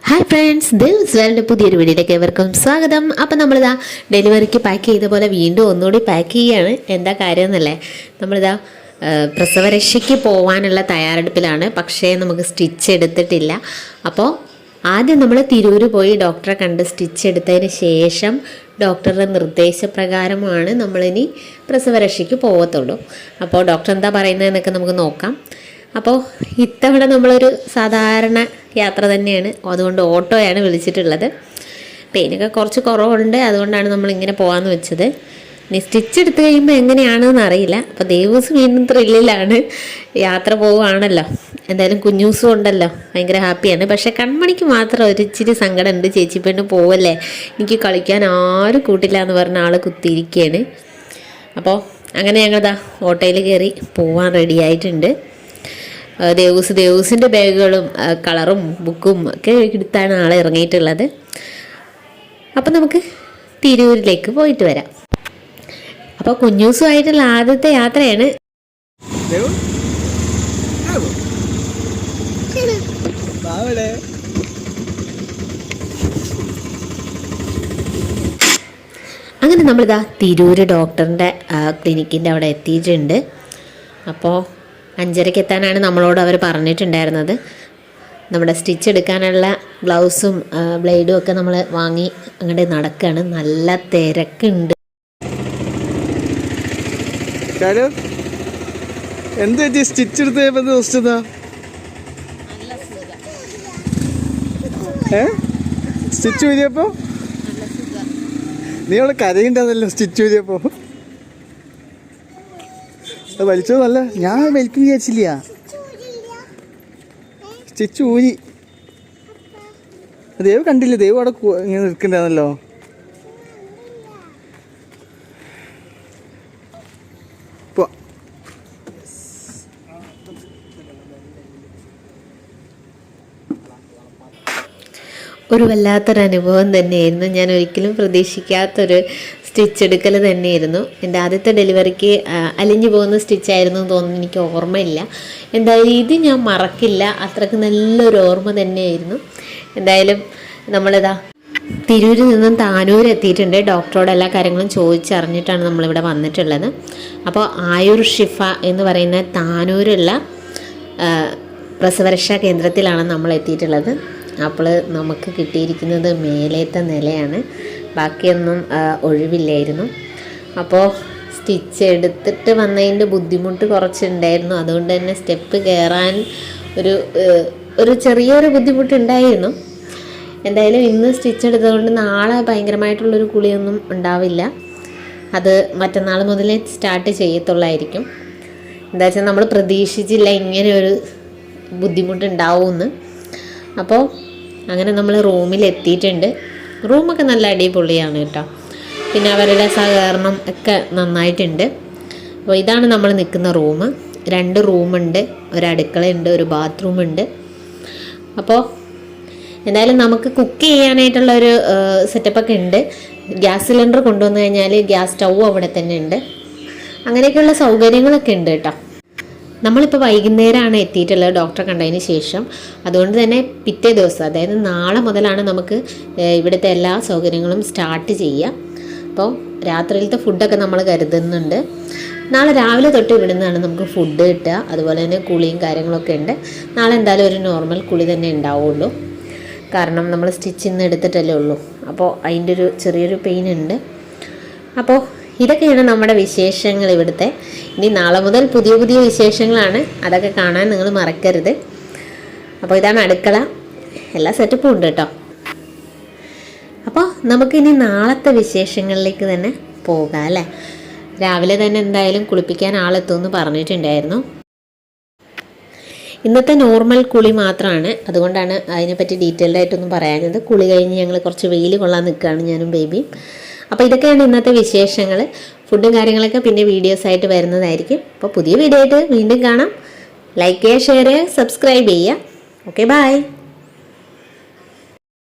Hi friends Dil's world പുതിയൊരു വീഡിയോയിലേക്ക് ഏവർക്കും സ്വാഗതം. അപ്പം നമ്മളിതാ ഡെലിവറിക്ക് പാക്ക് ചെയ്ത പോലെ വീണ്ടും ഒന്നുകൂടി പാക്ക് ചെയ്യുകയാണ് എന്താ കാര്യം എന്നല്ലേ നമ്മളിതാ പ്രസവരക്ഷയ്ക്ക് പോകാനുള്ള തയ്യാറെടുപ്പിലാണ്. പക്ഷേ നമുക്ക് സ്റ്റിച്ച് എടുത്തിട്ടില്ല. അപ്പോൾ ആദ്യം നമ്മൾ തിരൂർ പോയി ഡോക്ടറെ കണ്ട് സ്റ്റിച്ച് എടുത്തതിന് ശേഷം ഡോക്ടറുടെ നിർദ്ദേശപ്രകാരമാണ് നമ്മളിനി പ്രസവരക്ഷയ്ക്ക് പോകത്തുള്ളൂ. അപ്പോൾ ഡോക്ടർ എന്താ പറയുന്നതെന്നൊക്കെ നമുക്ക് നോക്കാം. അപ്പോൾ ഇത്തവണ നമ്മളൊരു സാധാരണ യാത്ര തന്നെയാണ്. അതുകൊണ്ട് ഓട്ടോയാണ് വിളിച്ചിട്ടുള്ളത്. പെയിനൊക്കെ കുറച്ച് കുറവുണ്ട്. അതുകൊണ്ടാണ് നമ്മളിങ്ങനെ പോകാമെന്ന് വെച്ചത്. ഇനി സ്റ്റിച്ച് എടുത്ത് കഴിയുമ്പോൾ എങ്ങനെയാണെന്ന് അറിയില്ല. അപ്പോൾ ദേവൂസ് വീണ്ടും ത്രില്ലിലാണ് യാത്ര പോവുകയാണല്ലോ. എന്തായാലും കുഞ്ഞൂസും ഉണ്ടല്ലോ. ഭയങ്കര ഹാപ്പിയാണ്. പക്ഷേ കൺമണിക്ക് മാത്രം ഒരു ഇച്ചിരി സങ്കടമുണ്ട്. ചേച്ചി പെണ്ണ് പോവല്ലേ? എനിക്ക് കളിക്കാൻ ആരും കൂട്ടില്ല എന്ന് പറഞ്ഞ ആൾ കുത്തിയിരിക്കുകയാണ്. അപ്പോൾ അങ്ങനെ ഞങ്ങളിതാ ഓട്ടോയിൽ കയറി പോവാൻ റെഡി ആയിട്ടുണ്ട്. ആ, ദേവൂസ് ദേവൂസിന്റെ ബാഗുകളും കളറും ബുക്കും ഒക്കെ എടുത്താണ് ആൾ ഇറങ്ങിയിട്ടുള്ളത്. അപ്പം നമുക്ക് തിരൂരിലേക്ക് പോയിട്ട് വരാം. അപ്പോൾ കുഞ്ഞൂസുമായിട്ടുള്ള ആദ്യത്തെ യാത്രയാണ്. അങ്ങനെ നമ്മളിതാ തിരൂര് ഡോക്ടറിന്റെ ക്ലിനിക്കിന്റെ അവിടെ എത്തിയിട്ടുണ്ട്. അപ്പോൾ അഞ്ചരയ്ക്ക് എത്താനാണ് നമ്മളോട് അവർ പറഞ്ഞിട്ടുണ്ടായിരുന്നത്. നമ്മുടെ സ്റ്റിച്ച് എടുക്കാനുള്ള ബ്ലൗസും ബ്ലേഡും ഒക്കെ നമ്മൾ വാങ്ങി അങ്ങോട്ട് നടക്കുകയാണ് നല്ല തിരക്കുണ്ട്. എന്ത് പറ്റി? സ്റ്റിച്ച് എടുത്ത് ദിവസത്താ ഏ? സ്റ്റിച്ച് ഊരിയപ്പോ? നീ അവിടെ കരയുണ്ടാന്നല്ലോ സ്റ്റിച്ച് ഊരിയപ്പോ. അത് വലിച്ചോ നല്ല ഞാൻ വലിക്കും വിചാരിച്ചില്ല. ചെച്ചു ഊരി. ദേവ് കണ്ടില്ല ദേവ് അവിടെ ഇങ്ങനെ നിൽക്കണ്ടായിരുന്നല്ലോ. ഒരു വല്ലാത്തൊരു അനുഭവം തന്നെയായിരുന്നു. ഞാൻ ഒരിക്കലും പ്രതീക്ഷിക്കാത്തൊരു സ്റ്റിച്ച് എടുക്കൽ തന്നെയായിരുന്നു. എന്റെ ആദ്യത്തെ ഡെലിവറിക്ക് അലിഞ്ഞു പോകുന്ന സ്റ്റിച്ചായിരുന്നു എന്ന് തോന്നുന്നു. എനിക്ക് ഓർമ്മയില്ല. എന്തായാലും ഇത് ഞാൻ മറക്കില്ല. അത്രയ്ക്ക് നല്ലൊരു ഓർമ്മ തന്നെയായിരുന്നു. എന്തായാലും നമ്മളിതാ തിരൂരിൽ നിന്നും താനൂർ എത്തിയിട്ടുണ്ട്. ഡോക്ടറോട് എല്ലാ കാര്യങ്ങളും ചോദിച്ചറിഞ്ഞിട്ടാണ് നമ്മളിവിടെ വന്നിട്ടുള്ളത്. അപ്പോൾ ആയുർ ഷിഫ എന്ന് പറയുന്ന താനൂരുള്ള പ്രസവരക്ഷാ കേന്ദ്രത്തിലാണ് നമ്മൾ എത്തിയിട്ടുള്ളത്. അപ്പോൾ നമുക്ക് കിട്ടിയിരിക്കുന്നത് മേലേത്തെ നിലയാണ്. ബാക്കിയൊന്നും ഒഴിവില്ലായിരുന്നു. അപ്പോൾ സ്റ്റിച്ച് എടുത്തിട്ട് വന്നതിന്റെ ബുദ്ധിമുട്ട് കുറച്ചുണ്ടായിരുന്നു. അതുകൊണ്ട് തന്നെ സ്റ്റെപ്പ് കയറാൻ ഒരു ഒരു ചെറിയൊരു ബുദ്ധിമുട്ടുണ്ടായിരുന്നു. എന്തായാലും ഇന്ന് സ്റ്റിച്ച് എടുത്തതുകൊണ്ട് നാളെ ഭയങ്കരമായിട്ടുള്ളൊരു കുളിയൊന്നും ഉണ്ടാവില്ല. അത് മറ്റന്നാൾ മുതലേ സ്റ്റാർട്ട് ചെയ്യത്തുള്ളായിരിക്കും. എന്താ വെച്ചാൽ നമ്മൾ പ്രതീക്ഷിച്ചില്ല ഇങ്ങനെ ഒരു ബുദ്ധിമുട്ടുണ്ടാവുമെന്ന് അപ്പോൾ അങ്ങനെ നമ്മൾ റൂമിൽ എത്തിയിട്ടുണ്ട് റൂമൊക്കെ നല്ല അടിപൊളിയാണ് കേട്ടോ. പിന്നെ അവരുടെ സഹകരണം ഒക്കെ നന്നായിട്ടുണ്ട്. അപ്പോൾ ഇതാണ് നമ്മൾ നിൽക്കുന്ന റൂം. രണ്ട് റൂമുണ്ട് ഒരു അടുക്കളയുണ്ട് ഒരു ബാത്റൂം ഉണ്ട് അപ്പോൾ എന്തായാലും നമുക്ക് കുക്ക് ചെയ്യാനായിട്ടുള്ള ഒരു സെറ്റപ്പൊക്കെ ഉണ്ട്. ഗ്യാസ് സിലിണ്ടർ കൊണ്ടുവന്നു കഴിഞ്ഞാൽ ഗ്യാസ് സ്റ്റൗ അവിടെ തന്നെ ഉണ്ട്. അങ്ങനെയൊക്കെയുള്ള സൗകര്യങ്ങളൊക്കെ ഉണ്ട് കേട്ടോ. നമ്മളിപ്പോൾ വൈകുന്നേരമാണ് എത്തിയിട്ടുള്ളത് ഡോക്ടറെ കണ്ടതിന് ശേഷം. അതുകൊണ്ട് തന്നെ പിറ്റേ ദിവസം അതായത് നാളെ മുതലാണ് നമുക്ക് ഇവിടുത്തെ എല്ലാ സൗകര്യങ്ങളും സ്റ്റാർട്ട് ചെയ്യുക അപ്പോൾ രാത്രിയിലത്തെ ഫുഡൊക്കെ നമ്മൾ കരുതുന്നുണ്ട്. നാളെ രാവിലെ തൊട്ട് ഇവിടുന്നാണ് നമുക്ക് ഫുഡ് കിട്ടുക. അതുപോലെ തന്നെ കുളിയും കാര്യങ്ങളൊക്കെ ഉണ്ട്. നാളെ എന്തായാലും ഒരു നോർമൽ കുളി തന്നെ ഉണ്ടാവുള്ളൂ. കാരണം നമ്മൾ സ്റ്റിച്ച് നിന്ന് എടുത്തിട്ടല്ലേ ഉള്ളൂ. അപ്പോൾ അതിന്റെ ഒരു ചെറിയൊരു പെയിൻ ഉണ്ട്. അപ്പോൾ ഇതൊക്കെയാണ് നമ്മുടെ വിശേഷങ്ങൾ ഇവിടുത്തെ. ഇനി നാളെ മുതൽ പുതിയ പുതിയ വിശേഷങ്ങളാണ്. അതൊക്കെ കാണാൻ നിങ്ങൾ മറക്കരുത്. അപ്പോൾ ഇതാണ് അടുക്കള. എല്ലാ സെറ്റപ്പും ഉണ്ട് കേട്ടോ. അപ്പോൾ നമുക്കിനി നാളത്തെ വിശേഷങ്ങളിലേക്ക് തന്നെ പോകാം അല്ലേ? രാവിലെ തന്നെ എന്തായാലും കുളിപ്പിക്കാൻ ആളെത്തുമെന്ന് പറഞ്ഞിട്ടുണ്ടായിരുന്നു. ഇന്നത്തെ നോർമൽ കുളി മാത്രമാണ്. അതുകൊണ്ടാണ് അതിനെപ്പറ്റി ഡീറ്റെയിൽഡ് ആയിട്ടൊന്നും പറയാഞ്ഞത്. കുളി കഴിഞ്ഞ് ഞങ്ങൾ കുറച്ച് വെയിൽ കൊള്ളാൻ നിൽക്കുകയാണ് ഞാനും ബേബിയും. അപ്പോൾ ഇതൊക്കെയാണ് ഇന്നത്തെ വിശേഷങ്ങൾ ഫുഡും കാര്യങ്ങളൊക്കെ പിന്നെ വീഡിയോസ് ആയിട്ട് വരുന്നതായിരിക്കും. അപ്പോൾ പുതിയ വീഡിയോ ആയിട്ട് വീണ്ടും കാണാം. ലൈക്ക് ചെയ്യുക ഷെയർ ചെയ്യുക സബ്സ്ക്രൈബ് ചെയ്യുക. Okay bye